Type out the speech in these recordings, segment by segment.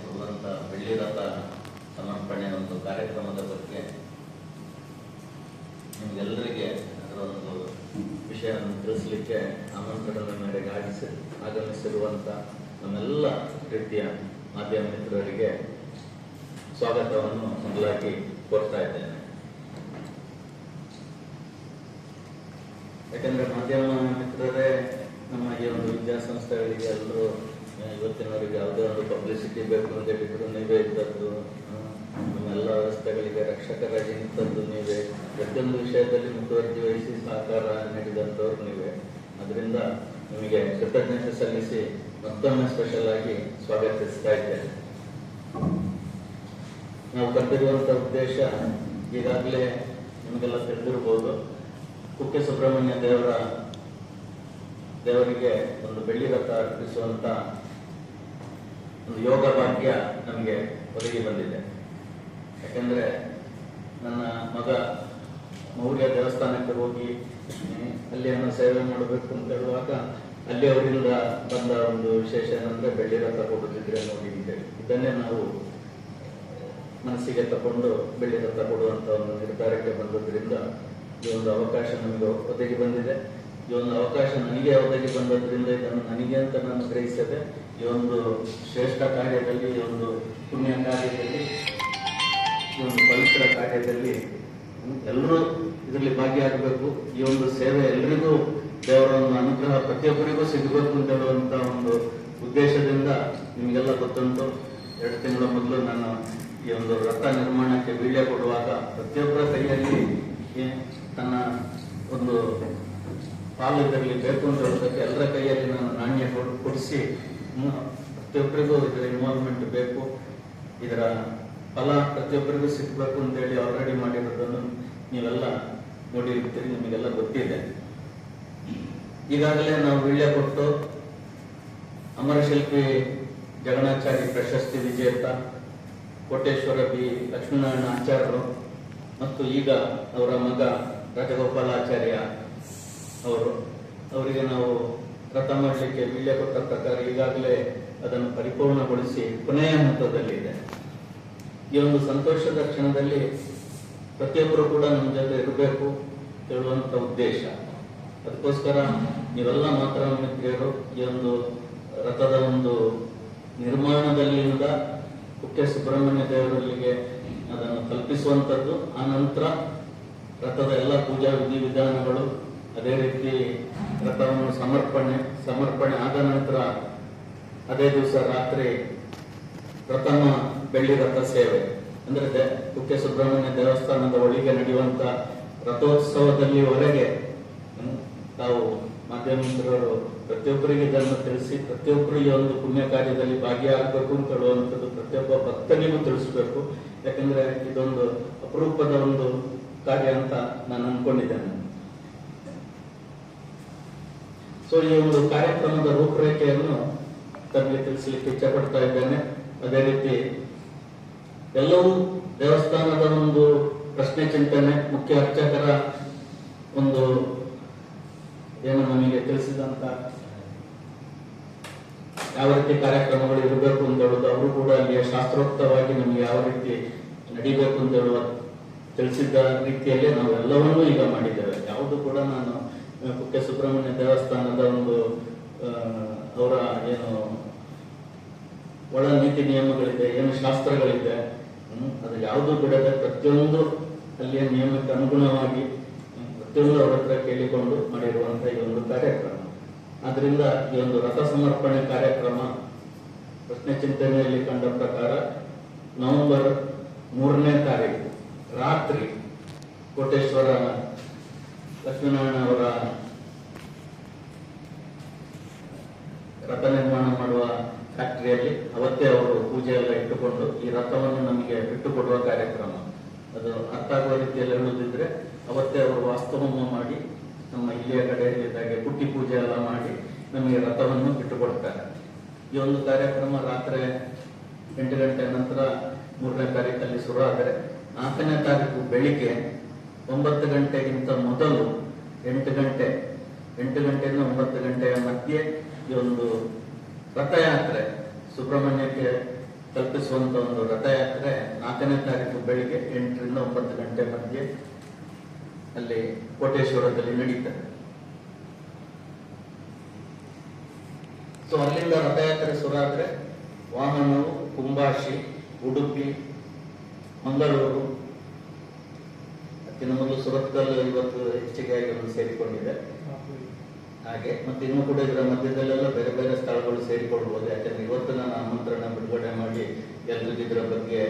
ಕೊಡುವಂಥ ಬೆಳ್ಳಿ ರಥ ಸಮರ್ಪಣೆ ಒಂದು ಕಾರ್ಯಕ್ರಮದ ಬಗ್ಗೆ ನಿಮ್ಗೆಲ್ಲರಿಗೆ ಅದರ ಒಂದು ವಿಷಯವನ್ನು ತಿಳಿಸಲಿಕ್ಕೆ ಆಮಂತ್ರಣದ ಮೇರೆಗೆ ಆಗಿಸಿ ಆಗಮಿಸಿರುವಂಥ ನಮ್ಮೆಲ್ಲ ರೀತಿಯ ಮಾಧ್ಯಮ ಮಿತ್ರರಿಗೆ ಸ್ವಾಗತವನ್ನು ಮೊದಲಾಗಿ ಕೋರ್ತಾ ಇದ್ದೇನೆ. ಯಾಕಂದ್ರೆ ಮಾಧ್ಯಮ ಮಿತ್ರರೇ ನಮ್ಮ ಈ ಒಂದು ವಿದ್ಯಾಸಂಸ್ಥೆಗಳಿಗೆ ಎಲ್ಲರೂ ಇವತ್ತಿನವರೆಗೆ ಯಾವುದೇ ಒಂದು ಪಬ್ಲಿಸಿಟಿ ಬೇಕು ಅಂತ ಹೇಳಿದ್ರು ನೀವೇ ಇದ್ದದ್ದು ನಮ್ಮೆಲ್ಲ ವ್ಯವಸ್ಥೆಗಳಿಗೆ ರಕ್ಷಕರಾಗಿ ನಿಂತದ್ದು ನೀವೇ. ಪ್ರತಿಯೊಂದು ವಿಷಯದಲ್ಲಿ ಮುತುವರ್ಜಿ ವಹಿಸಿ ಸಹಕಾರ ನೀಡಿದಂಥವ್ರು ನೀವೇ. ಅದರಿಂದ ನಿಮಗೆ ಕೃತಜ್ಞತೆ ಸಲ್ಲಿಸಿ ಮತ್ತೊಮ್ಮೆ ಸ್ಪೆಷಲ್ ಆಗಿ ಸ್ವಾಗತಿಸ್ತಾ ಇದ್ದೇನೆ. ನಾವು ಕರೆದಿರುವಂಥ ಉದ್ದೇಶ ಈಗಾಗಲೇ ನಿಮಗೆಲ್ಲ ತಿಳಿದಿರ್ಬೋದು, ಕುಕ್ಕೆ ಸುಬ್ರಹ್ಮಣ್ಯ ದೇವರ, ದೇವರಿಗೆ ಒಂದು ಬೆಳ್ಳಿ ರಥ ಅರ್ಪಿಸುವಂತ ಒಂದು ಯೋಗ ಭಾಗ್ಯ ನಮಗೆ ಒದಗಿ ಬಂದಿದೆ. ಯಾಕಂದ್ರೆ ನನ್ನ ಮಗ ಮೌರ್ಯ ದೇವಸ್ಥಾನಕ್ಕೆ ಹೋಗಿ ಅಲ್ಲಿ ಏನೋ ಸೇವೆ ಮಾಡಬೇಕು ಅಂತ ಹೇಳುವಾಗ ಅಲ್ಲಿ ಅವರಿಂದ ಬಂದ ಒಂದು ವಿಶೇಷ ಏನಂದ್ರೆ ಬೆಳ್ಳಿ ರಥ ಕೊಡುತ್ತಿದ್ರೆ ನೋಡಿ ಅಂತೇಳಿ ಇದನ್ನೇ ನಾವು ಮನಸ್ಸಿಗೆ ತಗೊಂಡು ಬೆಳ್ಳಿ ರಥ ಕೊಡುವಂತ ಒಂದು ನಿರ್ಧಾರಕ್ಕೆ ಬಂದದ್ರಿಂದ ಈ ಒಂದು ಅವಕಾಶ ನಮಗೆ ಒದಗಿ ಬಂದಿದೆ. ಈ ಒಂದು ಅವಕಾಶ ನನಗೆ ಒದಗಿ ಬಂದದ್ರಿಂದ ಇದನ್ನು ನನಗೆ ಅಂತ ನಾನು ಗ್ರಹಿಸದೆ ಈ ಒಂದು ಶ್ರೇಷ್ಠ ಕಾರ್ಯದಲ್ಲಿ, ಈ ಒಂದು ಪುಣ್ಯ ಕಾರ್ಯದಲ್ಲಿ, ಈ ಒಂದು ಪವಿತ್ರ ಕಾರ್ಯದಲ್ಲಿ ಎಲ್ಲರೂ ಇದರಲ್ಲಿ ಭಾಗಿಯಾಗಬೇಕು. ಈ ಒಂದು ಸೇವೆ ಎಲ್ರಿಗೂ, ದೇವರ ಒಂದು ಅನುಗ್ರಹ ಪ್ರತಿಯೊಬ್ಬರಿಗೂ ಸಿಗಬೇಕು ಅಂತ ಹೇಳುವಂತ ಒಂದು ಉದ್ದೇಶದಿಂದ ನಿಮಗೆಲ್ಲ ಗೊತ್ತುಂಟು. ಎರಡು ತಿಂಗಳ ಮೊದಲು ನಾನು ಈ ಒಂದು ರಥ ನಿರ್ಮಾಣಕ್ಕೆ ವೀಡಿಯೋ ಕೊಡುವಾಗ ಪ್ರತಿಯೊಬ್ಬರ ಕೈಯಲ್ಲಿ ತನ್ನ ಒಂದು ಪಾಲು ಇದರಲ್ಲಿ ಹೇಳೋದಕ್ಕೆ ಎಲ್ಲರ ಕೈಯಲ್ಲಿ ನಾನು ನಾಣ್ಯ ಕೊಡ್- ಕೊಡಿಸಿ ಪ್ರತಿಯೊಬ್ಬರಿಗೂ ಇದರ ಇನ್ವಾಲ್ವ್ಮೆಂಟ್ ಬೇಕು. ಇದರ ಫಲ ಪ್ರತಿಯೊಬ್ಬರಿಗೂ ಸಿಗಬೇಕು ಅಂತೇಳಿ ಆಲ್ರೆಡಿ ಮಾಡಿರೋದನ್ನು ನೀವೆಲ್ಲ ನೋಡಿರ್ತೀರಿ, ನಿಮಗೆಲ್ಲ ಗೊತ್ತಿದೆ. ಈಗಾಗಲೇ ನಾವು ವೀಳ್ಯ ಕೊಟ್ಟು, ಅಮರಶಿಲ್ಪಿ ಜಗಣಾಚಾರಿ ಪ್ರಶಸ್ತಿ ವಿಜೇತ, ಕೋಟೇಶ್ವರ ಬಿ ಲಕ್ಷ್ಮೀನಾರಾಯಣ ಆಚಾರ್ಯರು, ಮತ್ತು ಈಗ ಅವರ ಮಗ ರಾಜಗೋಪಾಲಾಚಾರ್ಯ ಅವರು, ಅವರಿಗೆ ನಾವು ರಥ ಮಾಡಲಿಕ್ಕೆ ವೀಳ್ಯ ಕೊಟ್ಟ ಪ್ರಕಾರ ಈಗಾಗಲೇ ಅದನ್ನು ಪರಿಪೂರ್ಣಗೊಳಿಸಿ ಕೊನೆಯ ಹಂತದಲ್ಲಿದೆ ಈ ಒಂದು ಸಂತೋಷದ ಕ್ಷಣದಲ್ಲಿ ಪ್ರತಿಯೊಬ್ಬರು ಕೂಡ ನಮ್ಮ ಜೊತೆ ಇರಬೇಕು ಹೇಳುವಂತ ಉದ್ದೇಶ. ಅದಕ್ಕೋಸ್ಕರ ನೀವೆಲ್ಲ ಮಾತ್ರ ಮಿತ್ರರು ಈ ಒಂದು ರಥದ ಒಂದು ನಿರ್ಮಾಣದಲ್ಲಿಂದ ಕುಕ್ಕೆ ಸುಬ್ರಹ್ಮಣ್ಯ ದೇವರಲ್ಲಿಗೆ ಅದನ್ನು ಕಲ್ಪಿಸುವಂಥದ್ದು ಆ ನಂತರ ರಥದ ಎಲ್ಲ ಪೂಜಾ ವಿಧಿವಿಧಾನಗಳು ಅದೇ ರೀತಿ ರಥವನ್ನು ಸಮರ್ಪಣೆ ಸಮರ್ಪಣೆ ಆದ ನಂತರ ಅದೇ ದಿವಸ ರಾತ್ರಿ ಪ್ರಥಮ ಬೆಳ್ಳಿ ರಥ ಸೇವೆ. ಅಂದ್ರೆ ಕುಕ್ಕೆ ಸುಬ್ರಹ್ಮಣ್ಯ ದೇವಸ್ಥಾನದ ಒಳಗೆ ನಡೆಯುವಂತ ರಥೋತ್ಸವದಲ್ಲಿ ಹೊರಗೆ ತಾವು ಮಾಧ್ಯಮ ಮಿತ್ರರು ಪ್ರತಿಯೊಬ್ಬರಿಗೆ ಇದನ್ನು ತಿಳಿಸಿ, ಪ್ರತಿಯೊಬ್ಬರು ಈ ಒಂದು ಪುಣ್ಯ ಕಾರ್ಯದಲ್ಲಿ ಭಾಗಿಯಾಗಬೇಕು ಅಂತ ಹೇಳುವಂಥದ್ದು ಪ್ರತಿಯೊಬ್ಬ ಭಕ್ತನಿಗೂ ತಿಳಿಸಬೇಕು. ಯಾಕಂದ್ರೆ ಇದೊಂದು ಅಪರೂಪದ ಒಂದು ಕಾರ್ಯ ಅಂತ ನಾನು ಅನ್ಕೊಂಡಿದ್ದೇನೆ ಸೊ ಈ ಒಂದು ಕಾರ್ಯಕ್ರಮದ ರೂಪರೇಖೆಯನ್ನು ತಮಗೆ ತಿಳಿಸಲಿಕ್ಕೆ ಇಚ್ಛೆ ಪಡ್ತಾ ಇದ್ದೇನೆ. ಅದೇ ರೀತಿ ಎಲ್ಲವೂ ದೇವಸ್ಥಾನದ ಒಂದು ಪ್ರಶ್ನೆ ಚಿಂತನೆ, ಮುಖ್ಯ ಅರ್ಚಕರ ಒಂದು ಏನು ನಮಗೆ ತಿಳಿಸಿದಂತ ಯಾವ ರೀತಿ ಕಾರ್ಯಕ್ರಮಗಳು ಇರಬೇಕು ಅಂತ ಹೇಳುದು ಅವರು ಕೂಡ ಅಲ್ಲಿ ಶಾಸ್ತ್ರೋಕ್ತವಾಗಿ ನಮಗೆ ಯಾವ ರೀತಿ ನಡಿಬೇಕು ಅಂತ ಹೇಳುವ ತಿಳಿಸಿದ್ದ ರೀತಿಯಲ್ಲೇ ನಾವು ಎಲ್ಲವನ್ನೂ ಈಗ ಮಾಡಿದ್ದೇವೆ. ಯಾವುದು ಕೂಡ ನಾನು ಕುಕ್ಕೆ ಸುಬ್ರಹ್ಮಣ್ಯ ದೇವಸ್ಥಾನದ ಒಂದು ಅವರ ಏನು ಒಳ ನೀತಿ ನಿಯಮಗಳಿದೆ, ಏನು ಶಾಸ್ತ್ರಗಳಿದೆ ಅದು ಯಾವುದು ಬಿಡದೆ ಪ್ರತಿಯೊಂದು ಅಲ್ಲಿಯ ನಿಯಮಕ್ಕೆ ಅನುಗುಣವಾಗಿ ಪ್ರತಿಯೊಂದು ಅವರ ಹತ್ರ ಕೇಳಿಕೊಂಡು ಮಾಡಿರುವಂತಹ ಈ ಒಂದು ಕಾರ್ಯಕ್ರಮ. ಆದ್ರಿಂದ ಈ ಒಂದು ರಥ ಸಮರ್ಪಣೆ ಕಾರ್ಯಕ್ರಮ ಪ್ರಶ್ನೆ ಚಿಂತನೆಯಲ್ಲಿ ಕಂಡ ಪ್ರಕಾರ ನವೆಂಬರ್ ಮೂರನೇ ತಾರೀಕು ರಾತ್ರಿ ಕೋಟೇಶ್ವರ ಲಕ್ಷ್ಮೀನಾರಾಯಣ ಅವರ ರಥ ನಿರ್ಮಾಣ ಮಾಡುವ ಫ್ಯಾಕ್ಟರಿಯಲ್ಲಿ ಅವತ್ತೇ ಅವರು ಪೂಜೆ ಎಲ್ಲ ಇಟ್ಟುಕೊಂಡು ಈ ರಥವನ್ನು ನಮಗೆ ಬಿಟ್ಟು ಕೊಡುವ ಕಾರ್ಯಕ್ರಮ. ಅದು ಅರ್ಥ ಆಗುವ ರೀತಿಯಲ್ಲಿ ಹೇಳುವುದಿದ್ರೆ ಅವತ್ತೇ ಅವರು ವಾಸ್ತವವನ್ನು ಮಾಡಿ, ನಮ್ಮ ಇಲ್ಲಿಯ ಕಡೆಯಲ್ಲಿ ಇದ್ದಾಗೆ ಪುಟ್ಟಿ ಪೂಜೆ ಎಲ್ಲ ಮಾಡಿ ನಮಗೆ ರಥವನ್ನು ಬಿಟ್ಟುಕೊಡ್ತಾರೆ. ಈ ಒಂದು ಕಾರ್ಯಕ್ರಮ ರಾತ್ರಿ ಎಂಟು ಗಂಟೆ ನಂತರ ಮೂರನೇ ತಾರೀಕಲ್ಲಿ ಶುರು ಆದರೆ ನಾಲ್ಕನೇ ತಾರೀಕು ಬೆಳಿಗ್ಗೆ ಒಂಬತ್ತು ಗಂಟೆಗಿಂತ ಮೊದಲು ಎಂಟು ಗಂಟೆ, ಎಂಟು ಗಂಟೆಯಿಂದ ಒಂಬತ್ತು ಗಂಟೆಯ ಮಧ್ಯೆ ಈ ಒಂದು ರಥಯಾತ್ರೆ, ಸುಬ್ರಹ್ಮಣ್ಯಕ್ಕೆ ತಲುಪಿಸುವಂತ ಒಂದು ರಥಯಾತ್ರೆ ನಾಲ್ಕನೇ ತಾರೀಕು ಬೆಳಿಗ್ಗೆ ಎಂಟರಿಂದ ಒಂಬತ್ತು ಗಂಟೆ ಮಧ್ಯೆ ಅಲ್ಲಿ ಕೋಟೇಶ್ವರದಲ್ಲಿ ನಡೀತದೆ. ಸೊ ಅಲ್ಲಿಂದ ರಥಯಾತ್ರೆ ಶುರುವಾದ್ರೆ ವಾಹನವು ಕುಂಬಾಶಿ ಉಡುಪಿ, ಮಂಗಳೂರು ಅದಕ್ಕಿಂತ ಮೊದಲು ಸುರತ್ಕಲ್ ಇವತ್ತು ಹೆಚ್ಚಿಗೆ ಆಗಿ ಒಂದು ಸೇರಿಕೊಂಡಿದೆ. ಹಾಗೆ, ಮತ್ತೆ ಇನ್ನೂ ಕೂಡ ಇದರ ಮಧ್ಯದಲ್ಲೆಲ್ಲ ಬೇರೆ ಬೇರೆ ಸ್ಥಳಗಳು ಸೇರಿಕೊಳ್ಬೋದು ಯಾಕಂದ್ರೆ ಇವತ್ತು ನಾನು ಆಮಂತ್ರಣ ಬಿಡುಗಡೆ ಮಾಡಿ ಎಲ್ರಿಗೂ ಇದರ ಬಗ್ಗೆ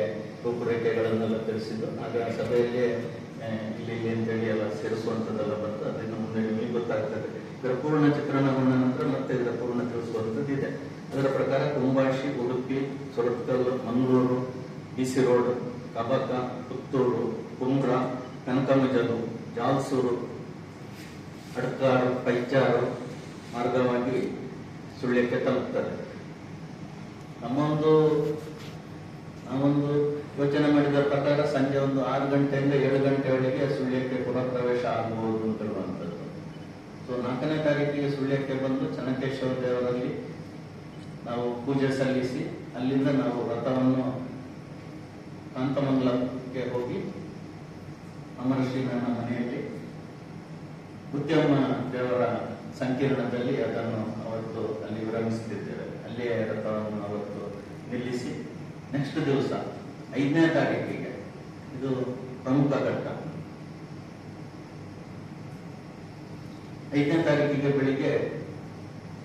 ರೂಪುರೇಖೆಗಳನ್ನೆಲ್ಲ ತಿಳಿಸಿದ್ದು. ಆಗ ಸಭೆಯಲ್ಲಿ ಇಲ್ಲಿ ಇಲ್ಲಿ ಅಂತೇಳಿ ಎಲ್ಲ ಸೇರಿಸುವಂಥದ್ದೆಲ್ಲ ಬಂತು. ಅದನ್ನು ಮುಂದೆ ನಿಮಗೆ ಗೊತ್ತಾಗ್ತದೆ. ಇದರ ಪೂರ್ಣ ಚಿತ್ರಣಗೊಂಡ ನಂತರ ಮತ್ತೆ ಇದರ ಪೂರ್ಣ ತಿಳಿಸುವಂಥದ್ದು ಇದೆ. ಅದರ ಪ್ರಕಾರ Kumbashi Udupi, Surathkal, Mangaluru, B C road, Kabaka, Puttur, Kumbra Kanakamajalu Jalsur, Adkar, Paichar ಮಾರ್ಗವಾಗಿ ಸುಳ್ಯಕ್ಕೆ ತಲುಪ್ತದೆ ನಮ್ಮೊಂದು, ನಾವೊಂದು ಯೋಚನೆ ಮಾಡಿದ ಪ್ರಕಾರ ಸಂಜೆ ಒಂದು ಆರು ಗಂಟೆಯಿಂದ ಏಳು ಗಂಟೆಯೊಳಗೆ ಸುಳ್ಯಕ್ಕೆ ಪುನಃ ಪ್ರವೇಶ ಆಗಬಹುದು ಅಂತ ಹೇಳುವಂಥದ್ದು. ಸೊ ನಾಲ್ಕನೇ ತಾರೀಕಿಗೆ ಸುಳ್ಯಕ್ಕೆ ಬಂದು ಚನ್ನಕೇಶ್ವರ ದೇವರಲ್ಲಿ ನಾವು ಪೂಜೆ ಸಲ್ಲಿಸಿ, ಅಲ್ಲಿಂದ ನಾವು ರಥವನ್ನು ಕಾಂತಮಂಗಲಕ್ಕೆ ಹೋಗಿ ಅಮರಶ್ರೀನ ಮನೆಯಲ್ಲಿ ಉದ್ಯಮ ದೇವರ ಸಂಕೀರ್ಣದಲ್ಲಿ ಅದನ್ನು ಅವತ್ತು ಅಲ್ಲಿ ವಿರಮಿಸುತ್ತಿದ್ದೇವೆ. ಅಲ್ಲಿಯೇ ರಥವನ್ನು ಅವತ್ತು ನಿಲ್ಲಿಸಿ ನೆಕ್ಸ್ಟ್ ದಿವಸ ಐದನೇ ತಾರೀಕಿಗೆ ಇದು ಪ್ರಮುಖ ಘಟ್ಟ. ಐದನೇ ತಾರೀಕಿಗೆ ಬೆಳಿಗ್ಗೆ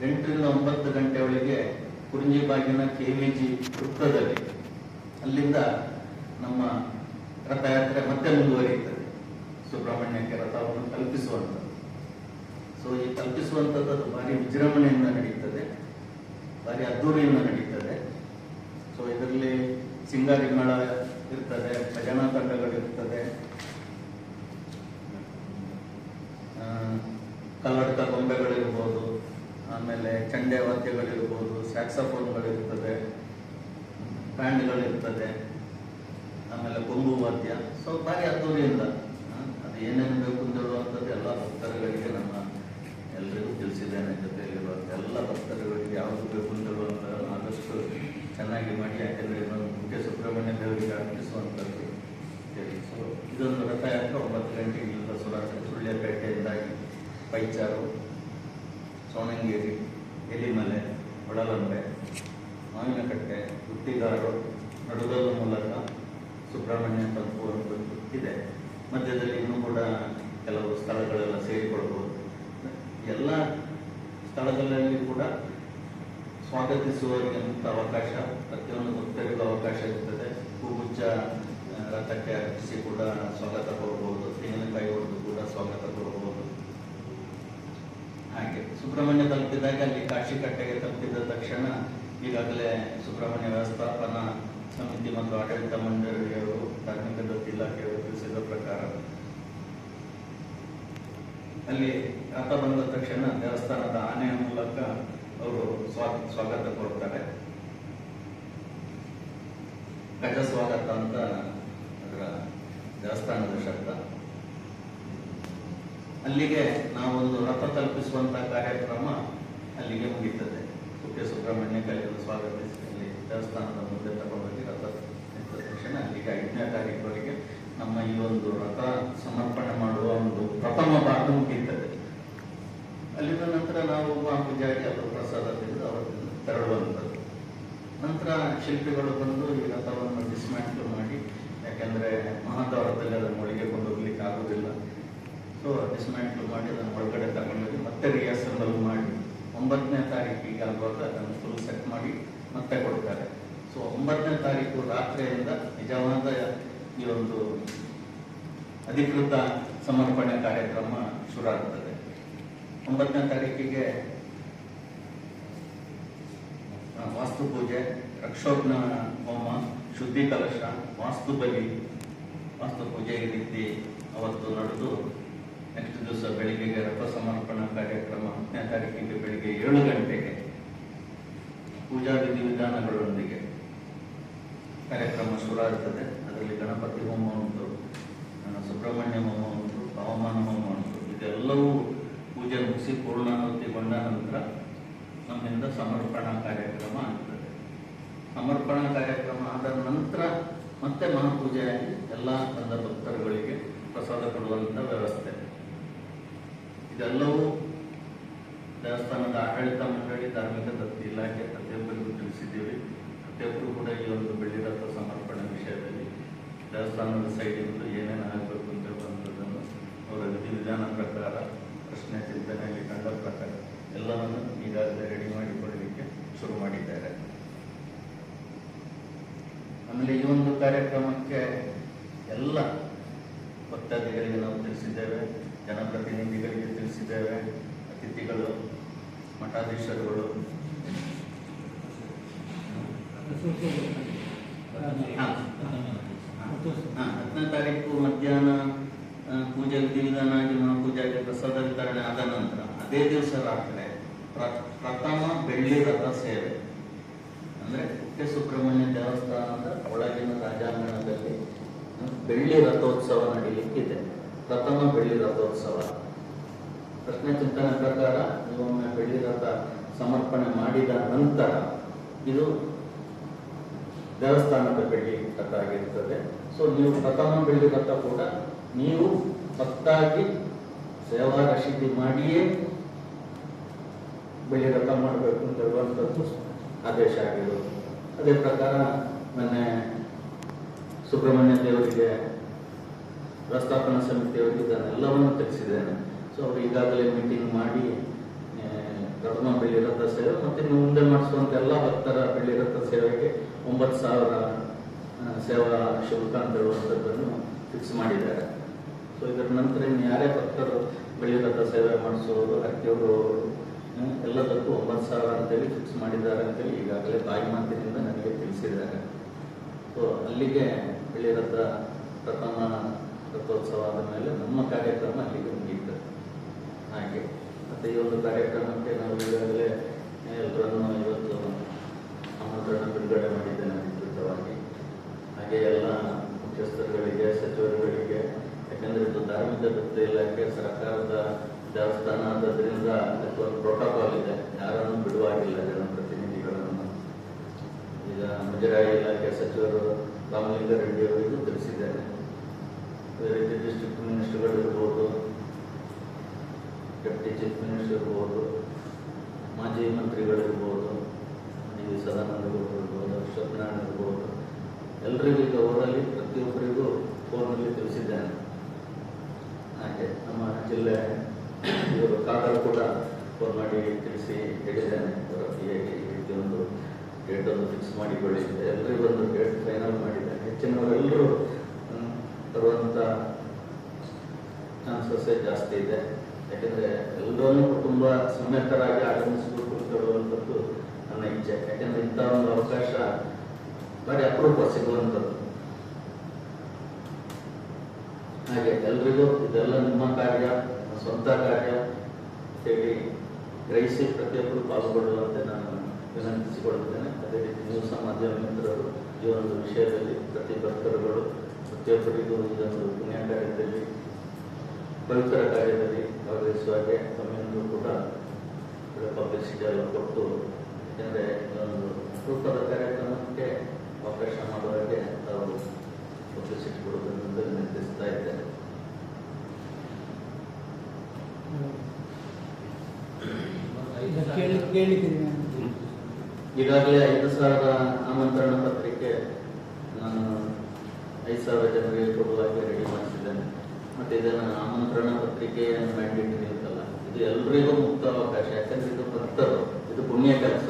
ಎಂಟರಿಂದ ಒಂಬತ್ತು ಗಂಟೆ ಒಳಗೆ ಕುರಿಂಜಿಬಾಗಿನ ಜಿ ವೃತ್ತದಲ್ಲಿ ಅಲ್ಲಿಂದ ನಮ್ಮ ರಥಯಾತ್ರೆ ಮತ್ತೆ ಮುಂದುವರಿಯುತ್ತದೆ ಸುಬ್ರಹ್ಮಣ್ಯಕ್ಕೆ ರಥವನ್ನು ಕಲ್ಪಿಸುವಂಥದ್ದು ಸೊ ಈ ಕಲ್ಪಿಸುವಂಥದ್ದು ಭಾರಿ ವಿಜೃಂಭಣೆಯಿಂದ ನಡೀತದೆ, ಭಾರಿ ಅದ್ದೂರಿಯಿಂದ ನಡೀತದೆ. ಸೊ ಇದರಲ್ಲಿ ಸಿಂಗಾರಿಗಳ ಇರ್ತದೆ ಭಜನಾ ತಂಡಗಳಿರ್ತದೆ ಕಲ್ಲಡ್ಕ ಗೊಂಬೆಗಳಿರ್ಬೋದು, ಆಮೇಲೆ ಚಂಡೆ ವಾದ್ಯಗಳಿರ್ಬೋದು ಸ್ಯಾಕ್ಸಫೋನ್ಗಳಿರ್ತದೆ ಬ್ಯಾಂಡ್ಗಳಿರ್ತದೆ, ಆಮೇಲೆ ಕೊಂಬು ವಾದ್ಯ. ಸೊ ಭಾರಿ ಅದ್ದೂರಿಯಿಂದ ಏನೇನು ಬೇಕು ಅಂತ ಹೇಳುವಂಥದ್ದು ಎಲ್ಲ ಭಕ್ತರುಗಳಿಗೆ ನಮ್ಮ ಎಲ್ಲರಿಗೂ ತಿಳಿಸಿದ್ದೇನೆ ಜೊತೆಯಲ್ಲಿರುವಂಥ ಎಲ್ಲ ಭಕ್ತರುಗಳಿಗೆ ಯಾವುದು ಬೇಕು ಅಂತ ಹೇಳುವಂಥದ್ದನ್ನು ಆದಷ್ಟು ಚೆನ್ನಾಗಿ ಮಾಡಿ, ಯಾಕೆಂದರೆ ನಾನು ಮುಖ್ಯ ಸುಬ್ರಹ್ಮಣ್ಯ ದೇವರಿಗೆ ಅರ್ಪಿಸುವಂಥದ್ದು. ಸೊ ಇದೊಂದು ರಥಯಾತ್ರೆ ಒಂಬತ್ತು ಗಂಟೆಗೆ ಇಲ್ಲಿಂದ ಸುರಾಟ ಸುಳ್ಯಪೇಟೆಯಿಂದಾಗಿ ಪೈಚಾರು ಸೋಣಂಗೇರಿ ಎಲಿಮಲೆ ಒಡಲಂಬೆ ಮಾವಿನಕಟ್ಟೆ, ಗುತ್ತಿಗಾರರು ನಡುಗಲ್ಲು ಮೂಲಕ ಸುಬ್ರಹ್ಮಣ್ಯ ತಲುಪುವಂಥದ್ದು ಇದೆ ಮಧ್ಯದಲ್ಲಿ ಇನ್ನೂ ಕೂಡ ಕೆಲವು ಸ್ಥಳಗಳೆಲ್ಲ ಸೇರಿಕೊಳ್ಬೋದು. ಎಲ್ಲ ಸ್ಥಳಗಳಲ್ಲಿ ಕೂಡ ಸ್ವಾಗತಿಸುವಂಥ ಅವಕಾಶ, ಪ್ರತಿಯೊಂದು ಭಕ್ತರಿಗೂ ಅವಕಾಶ ಇರ್ತದೆ. ಹೂಗುಚ್ಚ ರಥಕ್ಕೆ ಅರ್ಪಿಸಿ ಕೂಡ ಸ್ವಾಗತ ಕೊಡಬಹುದು ತೆಂಗಿನಕಾಯಿ ಹೊಡೆದು ಕೂಡ ಸ್ವಾಗತ ಕೊಡಬಹುದು ಹಾಗೆ ಸುಬ್ರಹ್ಮಣ್ಯ ತಲುಪಿದಾಗ ಅಲ್ಲಿ ಕಾಶಿ ಕಟ್ಟೆಗೆ ತಲುಪಿದ ತಕ್ಷಣ ಈಗಾಗಲೇ ಸುಬ್ರಹ್ಮಣ್ಯ ವ್ಯವಸ್ಥಾಪನಾ ಸಮಿತಿ ಮತ್ತು ಆಡಳಿತ ಮಂಡಳಿಯವರು ಧಾರ್ಮಿಕ ದತ್ತಿ ಇಲಾಖೆಯವರು ತಿಳಿಸಿದ ಪ್ರಕಾರ, ಅಲ್ಲಿ ರಥ ಬಂದ ತಕ್ಷಣ ದೇವಸ್ಥಾನದ ಆನೆಯ ಮೂಲಕ ಅವರು ಸ್ವಾ- ಸ್ವಾಗತ ಕೊಡ್ತಾರೆ ಗಜ ಸ್ವಾಗತ ಅಂತ ಅದರ ದೇವಸ್ಥಾನದ ಶಬ್ದ. ಅಲ್ಲಿಗೆ ನಾವೊಂದು ರಥ ತಲುಪಿಸುವಂತಹ ಕಾರ್ಯಕ್ರಮ ಅಲ್ಲಿಗೆ ಮುಗೀತದೆ. ಕುಕ್ಕೆ ಸುಬ್ರಹ್ಮಣ್ಯ ಕಲಿಯನ್ನು ಸ್ವಾಗತಿಸಿ. ದೇವಸ್ಥಾನದ ಮುಂದೆ ತಗೊಂಡೋಗಿ ರಥ ತಕ್ಷಣ ಈಗ ಐದನೇ ತಾರೀಕುವರೆಗೆ ನಮ್ಮ ಈ ಒಂದು ರಥ ಸಮರ್ಪಣೆ ಮಾಡುವ ಒಂದು ಪ್ರಥಮ ಭಾಗ ಮುಗೀತದೆ ಅಲ್ಲಿಂದ ನಂತರ ನಾವು ಆ ಪೂಜಾರಿ ಅಥವಾ ಪ್ರಸಾದ ತೆಗೆದು ಅವರನ್ನು ತೆರಳುವಂಥದ್ದು. ನಂತರ ಶಿಲ್ಪಿಗಳು ಬಂದು ಈ ರಥವನ್ನು ಡಿಸ್ಮ್ಯಾಂಟಲ್ ಮಾಡಿ, ಯಾಕೆಂದ್ರೆ ಮಹಾದ್ವಾರದಲ್ಲಿ ಅದನ್ನು ಒಳಗೆ ಕೊಂಡೋಗ್ಲಿಕ್ಕೆ ಆಗೋದಿಲ್ಲ ಸೊ ಡಿಸ್ಮ್ಯಾಂಟಲ್ ಮಾಡಿ ಅದನ್ನು ಒಳಗಡೆ ತಗೊಂಡೋಗಿ ಮತ್ತೆ ರಿಹರ್ಸಲ್ ಮಾಡಿ. ಒಂಬತ್ತನೇ ತಾರೀಕಿಗೆ ಆಗುವಾಗ ಅದನ್ನು ಫುಲ್ ಸೆಟ್ ಮಾಡಿ ಮತ್ತೆ ಕೊಡ್ತಾರೆ. ಸೊ ಒಂಬತ್ತನೇ ತಾರೀಕು ರಾತ್ರಿಯಿಂದ ನಿಜವಾದ ಈ ಒಂದು ಅಧಿಕೃತ ಸಮರ್ಪಣೆ ಕಾರ್ಯಕ್ರಮ ಶುರು ಆಗ್ತದೆ ಒಂಬತ್ತನೇ ತಾರೀಕಿಗೆ ವಾಸ್ತು ಪೂಜೆ ರಕ್ಷೋಗ್ನ ಹೋಮ, ಶುದ್ಧಿ ಕಲಶ, ವಾಸ್ತು ಬಲಿ, ವಾಸ್ತು ಪೂಜೆ ಈ ರೀತಿ ಅವತ್ತು ನಡೆದು ನೆಕ್ಸ್ಟ್ ದಿವಸ ಬೆಳಿಗ್ಗೆಗೆ ರಥ ಸಮರ್ಪಣಾ ಕಾರ್ಯಕ್ರಮ ಹತ್ತನೇ ತಾರೀಕಿಗೆ ಬೆಳಿಗ್ಗೆ ಏಳು ಗಂಟೆಗೆ. ಪೂಜಾ ವಿಧಿವಿಧಾನಗಳೊಂದಿಗೆ ಕಾರ್ಯಕ್ರಮ ಶುರು ಆಗ್ತದೆ ಅದರಲ್ಲಿ ಗಣಪತಿ ಹೋಮ ಉಂಟು ಸುಬ್ರಹ್ಮಣ್ಯ ಹೋಮ ಉಂಟು, ಹವಾಮಾನ ಹೋಮ ಉಂಟು. ಇದೆಲ್ಲವೂ ಪೂಜೆ ಮುಗಿಸಿ ಪೂರ್ಣಾಹುತಿಗೊಂಡ ನಂತರ ನಮ್ಮಿಂದ ಸಮರ್ಪಣಾ ಕಾರ್ಯಕ್ರಮ ಆಗ್ತದೆ. ಸಮರ್ಪಣಾ ಕಾರ್ಯಕ್ರಮ ಆದ ನಂತರ ಮತ್ತೆ ಮಹಾಪೂಜೆಯಾಗಿ ಎಲ್ಲ ತಂದ ಭಕ್ತರುಗಳಿಗೆ ಪ್ರಸಾದ ಕೊಡುವಂಥ ವ್ಯವಸ್ಥೆ. ಇದೆಲ್ಲವೂ ದೇವಸ್ಥಾನದ ಆಡಳಿತ ಮಂಡಳಿ, ಧಾರ್ಮಿಕ ದತ್ತಿ ಇಲಾಖೆ ಪ್ರತಿಯೊಬ್ಬರಿಗೂ ತಿಳಿಸಿದ್ದೀವಿ ಪ್ರತಿಯೊಬ್ಬರು ಕೂಡ ಈ ಒಂದು ಬೆಳ್ಳಿ ರಥ ಸಮರ್ಪಣೆ ವಿಷಯದಲ್ಲಿ ದೇವಸ್ಥಾನದ ಸೈಡಿಂದ ಏನೇನು ಆಗಬೇಕು ಅಂತ ಹೇಳುವಂಥದ್ದನ್ನು ಅವರ ವಿಧಿವಿಧಾನ ಪ್ರಕಾರ, ಪ್ರಶ್ನೆ, ಚಿಂತನೆಯಲ್ಲಿ ಕಂಡ ಪ್ರಕಾರ ಎಲ್ಲವನ್ನು ಈಗಾಗಲೇ ರೆಡಿ ಮಾಡಿಕೊಳ್ಳಲಿಕ್ಕೆ ಶುರು ಮಾಡಿದ್ದಾರೆ. ಆಮೇಲೆ ಈ ಒಂದು ಕಾರ್ಯಕ್ರಮಕ್ಕೆ ಎಲ್ಲ ಭಕ್ತಾದಿಗಳಿಗೆ ನಾವು ತಿಳಿಸಿದ್ದೇವೆ, ಜನಪ್ರತಿನಿಧಿಗಳಿಗೆ ತಿಳಿಸಿದ್ದೇವೆ, ಅತಿಥಿಗಳು, ಮಠಾಧೀಶರುಗಳು ಹತ್ತನೇ ತಾರೀಕು ಮಧ್ಯಾಹ್ನ ಪೂಜೆ ವಿಧಿವಿಧಾನ ಆಗಿ ಪ್ರಸಾದ ವಿತರಣೆ ಆದ ನಂತರ ಅದೇ ದಿವಸ ರಾತ್ರಿ ಪ್ರ- ಪ್ರಥಮ ಬೆಳ್ಳಿ ರಥ ಸೇವೆ. ಅಂದ್ರೆ ಕುಕ್ಕೆ ಸುಬ್ರಹ್ಮಣ್ಯ ದೇವಸ್ಥಾನದ ಒಳಗಿನ ರಾಜಾಂಗಣದಲ್ಲಿ ಬೆಳ್ಳಿ ರಥೋತ್ಸವ ನಡೀಲಿಕ್ಕಿದೆ. ಪ್ರಥಮ ಬೆಳ್ಳಿ ರಥೋತ್ಸವ. ಪ್ರಶ್ನೆ ಚಿಂತನೆ ಪ್ರಕಾರ ನೀವೊಮ್ಮೆ ಬೆಳ್ಳಿ ರಥ ಸಮರ್ಪಣೆ ಮಾಡಿದ ನಂತರ ಇದು ದೇವಸ್ಥಾನದ ಬೆಳ್ಳಿ ಕಟ್ಟಾಗಿರ್ತದೆ ಸೊ ನೀವು ಪ್ರಥಮ ಬೆಳ್ಳಿ ಕಟ್ಟ ಕೂಡ ನೀವು ಭಕ್ತಾಗಿ ಸೇವಾ ರಶೀದಿ ಮಾಡಿಯೇ ಬೆಳ್ಳಿ ರಥ ಮಾಡಬೇಕು ಅಂತ ಹೇಳುವಂಥದ್ದು ಆದೇಶ ಆಗಿರೋದು. ಅದೇ ಪ್ರಕಾರ ಮೊನ್ನೆ ಸುಬ್ರಹ್ಮಣ್ಯ ದೇವರಿಗೆ ವ್ಯವಸ್ಥಾಪನಾ ಸಮಿತಿಯವರಿಗೆ ಇದನ್ನೆಲ್ಲವನ್ನು ತಿಳಿಸಿದ್ದೇನೆ. ಸೊ ಅವರು ಈಗಾಗಲೇ ಮೀಟಿಂಗ್ ಮಾಡಿ ಪ್ರಥಮ ಬೆಳ್ಳಿ ರಥ ಸೇವೆ ಮತ್ತೆ ಮುಂದೆ ಮಾಡಿಸುವಂಥ ಎಲ್ಲ ಭಕ್ತರ ಬೆಳ್ಳಿ ರಥ ಸೇವೆಗೆ ಒಂಬತ್ತು ಸಾವಿರ ಸೇವಾ ಶುಲ್ಕ ಅಂತ ಹೇಳುವಂಥದ್ದನ್ನು ಫಿಕ್ಸ್ ಮಾಡಿದ್ದಾರೆ. ಸೊ ಇದರ ನಂತರ ಇನ್ನು ಯಾರೇ ಭಕ್ತರು ಬೆಳೆಯುವಂಥ ಸೇವೆ ಮಾಡಿಸೋರು, ಅಕ್ಕಿಯವರು ಎಲ್ಲದಕ್ಕೂ ಒಂಬತ್ತು ಸಾವಿರ ಅಂತೇಳಿ ಫಿಕ್ಸ್ ಮಾಡಿದ್ದಾರೆ ಅಂತೇಳಿ ಈಗಾಗಲೇ ಬಾಯಿ ಮಾತಿನಿಂದ ನನಗೆ ತಿಳಿಸಿದ್ದಾರೆ. ಸೊ ಅಲ್ಲಿಗೆ ಬೆಳೆಯುವಂಥ ರಥ ಪ್ರಥಮ ರಥೋತ್ಸವ ಆದ ಮೇಲೆ ನಮ್ಮ ಕಾರ್ಯಕ್ರಮ ಅಲ್ಲಿಗೆ ಮುಗಿಯುತ್ತೆ. ಹಾಗೆ ಮತ್ತು ಈ ಒಂದು ಕಾರ್ಯಕ್ರಮಕ್ಕೆ ನಾವು ಈಗಾಗಲೇ ಎಲ್ಲರನ್ನು ಇವತ್ತು ಆಮಂತ್ರಣ ಬಿಡುಗಡೆ ಮಾಡಿದ್ದೇನೆ ಅಧಿಕೃತವಾಗಿ ಹಾಗೆ ಎಲ್ಲ ಮುಖ್ಯಸ್ಥರುಗಳಿಗೆ, ಸಚಿವರುಗಳಿಗೆ, ಯಾಕಂದ್ರೆ ಇದು ಧಾರ್ಮಿಕ ದತ್ತ ಇಲಾಖೆ, ಸರ್ಕಾರದ ದೇವಸ್ಥಾನ ಆದದ್ರಿಂದ ಅದಕ್ಕೊಂದು ಪ್ರೋಟೋಕಾಲ್ ಇದೆ. ಯಾರನ್ನು ಬಿಡುವಾಗಿಲ್ಲ ಜನಪ್ರತಿನಿಧಿಗಳನ್ನು ಈಗ ಮುಜರಾಯಿ ಇಲಾಖೆ ಸಚಿವರು ರಾಮಲಿಂಗಾರೆಡ್ಡಿ ಅವರಿಗೂ ತಿಳಿಸಿದ್ದೇನೆ ಅದೇ ರೀತಿ ಡಿಸ್ಟ್ರಿಕ್ಟ್ ಮಿನಿಸ್ಟರ್ಗಳು ಇರ್ಬೋದು ಡೆಪ್ಟಿ ಚೀಫ್ ಮಿನಿಸ್ಟರ್ ಇರ್ಬೋದು, ಮಾಜಿ ಮಂತ್ರಿಗಳಿರ್ಬೋದು ಡಿ ವಿ ಸದಾನಂದ ಗೌಡರು ಇರ್ಬೋದು ಅಶ್ವತ್ಥನಾರಾಯಣ ಇರ್ಬೋದು ಎಲ್ಲರಿಗೂ ಈಗ ಊರಲ್ಲಿ ಪ್ರತಿಯೊಬ್ಬರಿಗೂ ಫೋನಲ್ಲಿ ತಿಳಿಸಿದ್ದೇನೆ. ಹಾಗೆ ನಮ್ಮ ಜಿಲ್ಲೆ ಇವರು ಕಾಕರು ಕೂಡ ಫೋನ್ ಮಾಡಿ ತಿಳಿಸಿ ಹೇಳಿದ್ದೇನೆ. ಅವರ ಈ ರೀತಿ ಒಂದು ಡೇಟ್ ಒಂದು ಫಿಕ್ಸ್ ಮಾಡಿಕೊಳ್ಳಿ ಎಲ್ಲರಿಗೂ ಒಂದು ಡೇಟ್ ಫೈನಲ್ ಮಾಡಿದ್ದೇನೆ. ಹೆಚ್ಚಿನವರೆಲ್ಲರೂ ಬರುವಂಥ ಚಾನ್ಸಸ್ಸೇ ಜಾಸ್ತಿ ಇದೆ. ಯಾಕೆಂದರೆ ಎಲ್ಲರೂ ತುಂಬ ಸಮೇತರಾಗಿ ಆಗಮಿಸಬೇಕು ಅಂತ ಹೇಳುವಂಥದ್ದು ನನ್ನ ಇಚ್ಛೆ ಯಾಕಂದ್ರೆ ಇಂಥ ಒಂದು ಅವಕಾಶ ಬರೀ ಅಪರೂಪ ಸಿಗುವಂಥದ್ದು ಹಾಗೆ ಎಲ್ರಿಗೂ ಇದೆಲ್ಲ ನಿಮ್ಮ ಕಾರ್ಯ ಸ್ವಂತ ಕಾರ್ಯ ಹೇಳಿ ಗ್ರಹಿಸಿ ಪ್ರತಿಯೊಬ್ಬರು ಪಾಲ್ಗೊಳ್ಳುವಂತೆ ನಾನು ವಿನಂತಿಸಿಕೊಳ್ಳುತ್ತೇನೆ ಅದೇ ರೀತಿ ನೀವು ಮಾಧ್ಯಮ ಮಿತ್ರರು ಈ ಒಂದು ವಿಷಯದಲ್ಲಿ ಪ್ರತಿ ಭಕ್ತರುಗಳು ಪ್ರತಿಯೊಬ್ಬರಿಗೂ ಇದೊಂದು ಪುಣ್ಯ ಕಾರ್ಯದಲ್ಲಿ ಪವಿತ್ರ ಕಾರ್ಯದಲ್ಲಿ ಭಾಗವಹಿಸುವ ಹಾಗೆ ತಮ್ಮೆಲ್ಲರೂ ಕೂಡ ಪಬ್ಲಿಸಿಟಿ ಎಲ್ಲ ಕೊಟ್ಟು ಯಾಕೆಂದರೆ ಒಂದು ರೂಪದ ಕಾರ್ಯಕ್ರಮಕ್ಕೆ ಅವಕಾಶ ಮಾಡುವ ಹಾಗೆ ತಾವು ಕೊಡುವುದನ್ನು ವಿನಂತಿಸ್ತಾ ಇದ್ದೇನೆ ಕೇಳಿ ಕೇಳಿದ್ದೀನಿ ಈಗಾಗಲೇ ಐದು ಸಾವಿರ ಆಮಂತ್ರಣ ಪತ್ರಿಕೆ ನಾನು ಐದು ಸಾವಿರ ಜನರಿಗೆ ಕೊಡುವಾಗಿ ರೆಡಿ ಮಾಡಿಸಿದ್ದೇನೆ. ಮತ್ತೆ ಇದನ್ನು ಆಮಂತ್ರಣ ಪತ್ರಿಕೆ ಮ್ಯಾಂಡೇಟರಿ ಅಂತಲ್ಲ ಇದು ಎಲ್ರಿಗೂ ಮುಕ್ತ ಅವಕಾಶ ಯಾಕಂದ್ರೆ ಇದು ಭಕ್ತರು. ಇದು ಪುಣ್ಯ ಕೆಲಸ.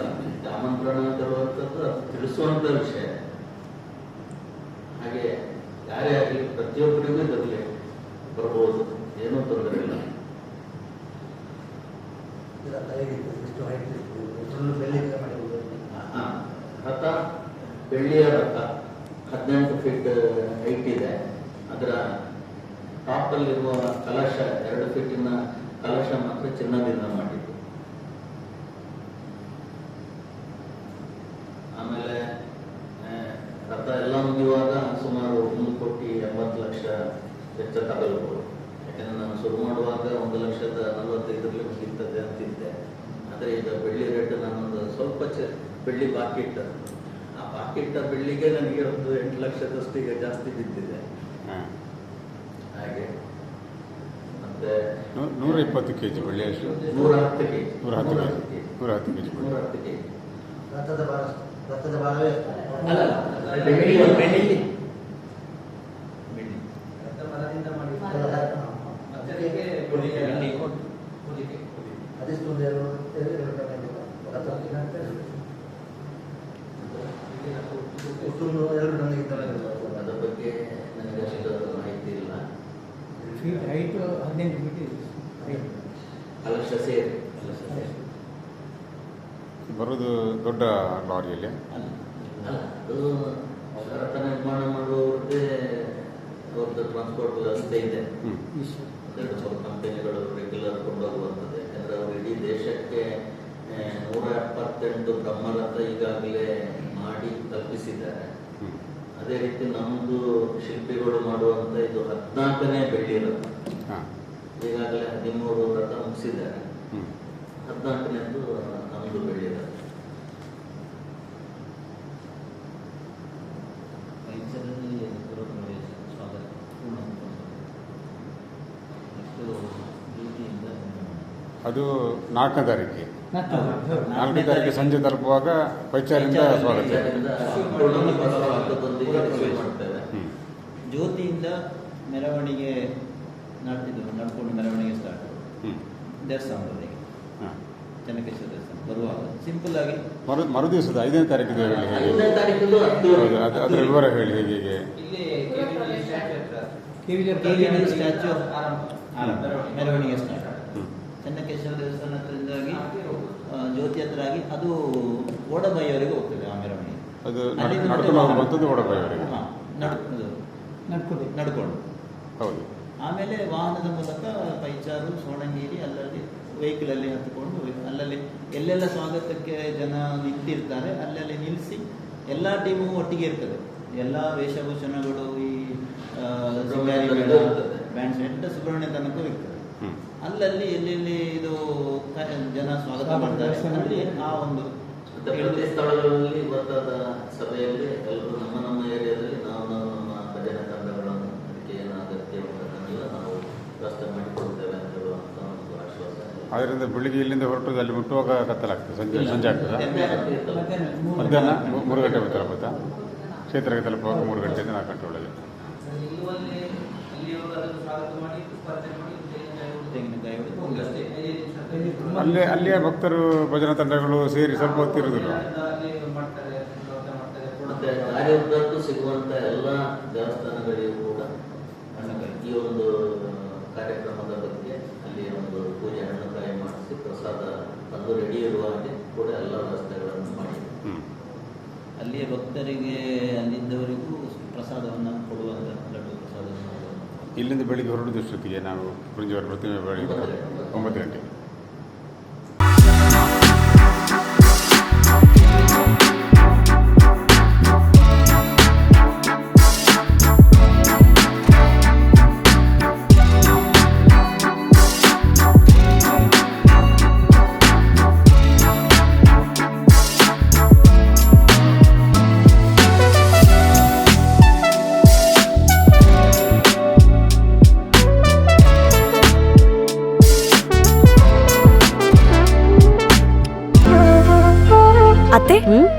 ಆಮಂತ್ರಣ ತರುವಂಥದ್ದು ಅದು ತಿಳಿಸುವಂಥ ವಿಷಯ. ಹಾಗೆ ಯಾರೇ ಆಗಲಿ ಪ್ರತಿಯೊಬ್ಬರಿಗೂ ಬರಲಿ ಬರ್ಬೋದು. ಏನೂ ತೊಂದರೆ ಇಲ್ಲ. ರಥ ಬೆಳ್ಳಿಯ ರಥ ಹದಿನೆಂಟು ಫೀಟ್ ಹೈಟ್ ಇದೆ. ಅದರ ಟಾಪ್ ಅಲ್ಲಿರುವ ಕಲಶ ಎರಡು ಫೀಟಿನ ಕಲಶ ಮಾತ್ರ ಚಿನ್ನದಿಂದ ಮಾಡಿದ್ದು ಆಮೇಲೆ ಆ, ರಥ ಎಲ್ಲ ಮುಗಿಯುವಾಗ ಸುಮಾರು ಒಂದು ಕೋಟಿ ಎಂಬತ್ತು ಲಕ್ಷ ವೆಚ್ಚ ತಗಲ್ಬೋದು ಯಾಕಂದ್ರೆ ನಾನು ಶುರು ಮಾಡುವಾಗ ಒಂದು ಲಕ್ಷದ ನಲವತ್ತೈದರಲ್ಲಿ ಸಿಗ್ತದೆ ಅಂತಿದ್ದೆ ಆದರೆ ಈಗ ಬೆಳ್ಳಿ ರೇಟ್ ನಾನೊಂದು ಸ್ವಲ್ಪ ಚ ಬೆಳ್ಳಿ ಬಾಕಿ ಇಟ್ಟದ್ದು ಆ ಬಾಕಿ ಇಟ್ಟ ಬೆಳ್ಳಿಗೆ ನನಗೆ ಒಂದು ಎಂಟು ಲಕ್ಷದಷ್ಟು ಈಗ ಜಾಸ್ತಿ ಬಿದ್ದಿದೆ. ಹಾಂ. ಹಾಗೆ. ಮತ್ತೆ ನೂರ ಇಪ್ಪತ್ತು ಕೆ ಜಿ ಬೆಳ್ಳಿ ಎಷ್ಟು? ನೂರ ಹತ್ತು ಕೆ ಜಿ ನೂರ ಹತ್ತು ಕೆ ಜಿ ನೂರ ಹತ್ತು ಕೆ ಜಿ ನೂರ ಬೆಳ್ಳಿ ಹತ್ತು ಕೆ ಜಿ ರಥದ ಭಾರ ರಥದ ಭಾರವೇ ಅಲ್ಲ ಬೆಳ್ಳಿ ಅದೆಷ್ಟೊಂದು ಎರಡು ಎರಡು ಟನ್ ರಥ ಒಟ್ಟೊಂದು ನನಗೆ ಅದರ ಇದ್ದಾರೆ. ಅದ್ರ ಬಗ್ಗೆ ನನಗೆ ಅಷ್ಟು ಮಾಹಿತಿ ಇಲ್ಲ. ಹೈಟ್ ಹದಿನೈದು ಫೀಟ್ ಇದೆ. ಕಲಶ ಸೇರಿ ಬರೋದು ದೊಡ್ಡ ಲಾರಿಯಲ್ಲಿ ಅಲ್ಲ. ಅದು ರಥ ನಿರ್ಮಾಣ ಮಾಡುವವ್ರದ್ದೇ ಅವ್ರದ್ದು ಟ್ರಾನ್ಸ್ಪೋರ್ಟ್ ವ್ಯವಸ್ಥೆ ಇದೆ. ಎರಡು ಮೂರು ಕಂಪನಿಗಳು ರೆಗ್ಯುಲರ್ ಕೊಂಡೋಗುವಂಥದ್ದು ಯಾಕಂದ್ರೆ ಅವರು ಇಡೀ ದೇಶಕ್ಕೆ ನೂರ ಎಪ್ಪತ್ತೆಂಟು ಬ್ರಹ್ಮರಥ ಈಗಾಗಲೇ ಮಾಡಿ ತಪ್ಪಿಸಿದ್ದಾರೆ ಅದೇ ರೀತಿ ನಮ್ಮದು ಶಿಲ್ಪಿಗಳು ಮಾಡುವಂತ ಇದು ಹದಿನಾಲ್ಕನೇ ಬೆಳ್ಳಿ ರಥ ಈಗಾಗಲೇ ಹದಿಮೂರು ರಥ ಮುಗಿಸಿದ್ದಾರೆ. ಹದಿನಾಲ್ಕನೇದು ನಮ್ಮದು ಬೆಳ್ಳಿ ರಥ ಪರಿಸರದಲ್ಲಿ ಗೃಹಪ್ರವೇಶ ಸ್ವಾಗತ ಪೂರ್ಣ ನೆಕ್ಸ್ಟು ಡ್ಯೂಟಿಯಿಂದ ಅದು ನಾಲ್ಕನೇ ತಾರೀಕಿಗೆ. ನಾಲ್ಕು ನಾಲ್ಕನೇ ತಾರೀಕು ಸಂಜೆ ತಲುಪುವಾಗ ಪೈಚಾರಿಂದ ಸ್ವಾಗತ ಜ್ಯೋತಿಯಿಂದ ಮೆರವಣಿಗೆ ನಡೆದಿದ್ದು ನಡ್ಕೊಂಡು ಮೆರವಣಿಗೆ ಸ್ಟಾರ್ಟ್ ದೇವಸ್ಥಾನದವರೆಗೆ ಹಾಂ. ಚೆನ್ನಕೇಶ್ವರ ದೇವಸ್ಥಾನ ಬರುವಾಗ ಸಿಂಪಲ್ ಆಗಿ. ಮರು ಮರು ದಿವಸದ ಐದನೇ ತಾರೀಕು ಅದರ ವಿವರ ಹೇಳಿ ಹೇಗೆ ಹೇಗೆ? ಮೆರವಣಿಗೆ ಸ್ಟಾರ್ಟ್ ಹ್ಞೂ ಚೆನ್ನಕೇಶ್ವರ ದೇವಸ್ಥಾನ ಹತ್ರದಿಂದಾಗಿ ಆ, ಜ್ಯೋತಿ ಹತ್ರ ಆಗಿ ಅದು ಓಡಬೈಯವರೆಗೆ ಹೋಗ್ತದೆ ಆ ಮೆರವಣಿಗೆ. ನಡ್ಕೊಂಡು ಆಮೇಲೆ ವಾಹನದ ಮೂಲಕ ಪೈಚಾರು ಸೋಣಂಗೇರಿ ಅಲ್ಲಲ್ಲಿ ವೆಹಿಕಲಲ್ಲಿ ಹತ್ಕೊಂಡು ಅಲ್ಲಲ್ಲಿ ಎಲ್ಲೆಲ್ಲ ಸ್ವಾಗತಕ್ಕೆ ಜನ ನಿಂತಿರ್ತಾರೆ ಅಲ್ಲಲ್ಲಿ ನಿಲ್ಲಿಸಿ ಎಲ್ಲ ಟೀಮು ಒಟ್ಟಿಗೆ ಇರ್ತದೆ. ಎಲ್ಲ ವೇಷಭೂಷಣಗಳು ಈ ಬ್ಯಾಂಡ್ ಸೆಟ್ ಸುಬ್ರಹ್ಮಣ್ಯ ತನಕ ಇರ್ತದೆ. ಅಲ್ಲಲ್ಲಿ ಎಲ್ಲೆಲ್ಲಿ ಇದು ಜನ ಸ್ವಾಗತ ಮಾಡ್ತಾರೆ ಅಲ್ಲಿ ಆ ಒಂದು ಪ್ರತಿ ಸ್ಥಳಗಳಲ್ಲಿ ಇವತ್ತಾದ ಸಭೆಯಲ್ಲಿ ಎಲ್ಲರೂ ನಮ್ಮ ನಮ್ಮ ಏರಿಯಾದಲ್ಲಿ ನಾವು ನಾವು ನಮ್ಮ ಭಜನೆ ತಂಡಗಳನ್ನು ಅದಕ್ಕೆ ಏನು ಅಗತ್ಯ ಉಂಟಲ್ಲ ನಾವು ವ್ಯವಸ್ಥೆ ಮಾಡಿಕೊಡ್ತೇವೆ ಅಂತ ಹೇಳುವಂಥ ಒಂದು ಆಶ್ವಾಸನೆ ಅದರಿಂದ ಬೆಳಿಗ್ಗೆ ಇಲ್ಲಿಂದ ಹೊರಟು ಅಲ್ಲಿ ಮುಟ್ಟುವಾಗ ಕತ್ತಲಾಗ್ತದೆ ಸಂಜೆ ಸಂಜೆ ಆಗ್ತದೆ? ಮಧ್ಯಾಹ್ನ ಮೂರು ಗಂಟೆ ಬರ್ತಾರೆ ತಲುಪುತ್ತಾ ಕ್ಷೇತ್ರಕ್ಕೆ ತಲುಪುವಾಗ ಮೂರು ಗಂಟೆಯಿಂದ ನಾಲ್ಕು ಗಂಟೆ ಒಳಗೆ. ತೆಂಗಿನಕಾಯಿ ಹೊಡೆದು ಅಲ್ಲೇ ಅಲ್ಲಿಯ ಭಕ್ತರು ಭಜನಾ ತಂಡಗಳು ಸೇರಿ ಸ್ವಲ್ಪ ಹೊತ್ತಿರುವುದಿಲ್ಲ ಮತ್ತೆ ಕಾರ್ಯೋದ್ದಕ್ಕೂ ಸಿಗುವಂತ ಎಲ್ಲ ದೇವಸ್ಥಾನಗಳಿಗೂ ಕೂಡ ಈ ಒಂದು ಕಾರ್ಯಕ್ರಮದ ಬಗ್ಗೆ ಅಲ್ಲಿ ಒಂದು ಪೂಜೆ ಹಣ್ಣುಕಾಯಿ ಮಾಡಿಸಿ ಪ್ರಸಾದ ತಂದು ರೆಡಿ ಇರುವ ಹಾಗೆ ಕೂಡ ಎಲ್ಲ ವ್ಯವಸ್ಥೆಗಳನ್ನು ಅಲ್ಲಿಯ ಭಕ್ತರಿಗೆ ಅಲ್ಲಿದ್ದವರಿಗೂ ಪ್ರಸಾದವನ್ನು ಕೊಡುವಂಥ ಲಡ್ಡು ಪ್ರಸಾದವನ್ನು ಕೊಡುವಂಥ ಇಲ್ಲಿಂದ ಬೆಳಿಗ್ಗೆ ಹೊರಡಿದಷ್ಟೊತ್ತಿಗೆ ನಾವು ಬೃಂಜವರ ಪ್ರತಿಮೆ ಬೆಳಿಗ್ಗೆ ಒಂಬತ್ತು ಗಂಟೆ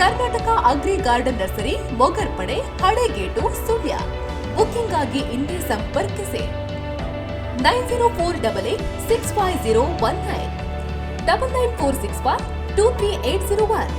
Karnataka agri garden nursery Mogarpade Halegate, Sullia. Booking ಆಗಿ ಇಂದೇ ಸಂಪರ್ಕಿಸಿ. Nine zero four double eight six five zero one nine. Double nine four six five two three eight zero one.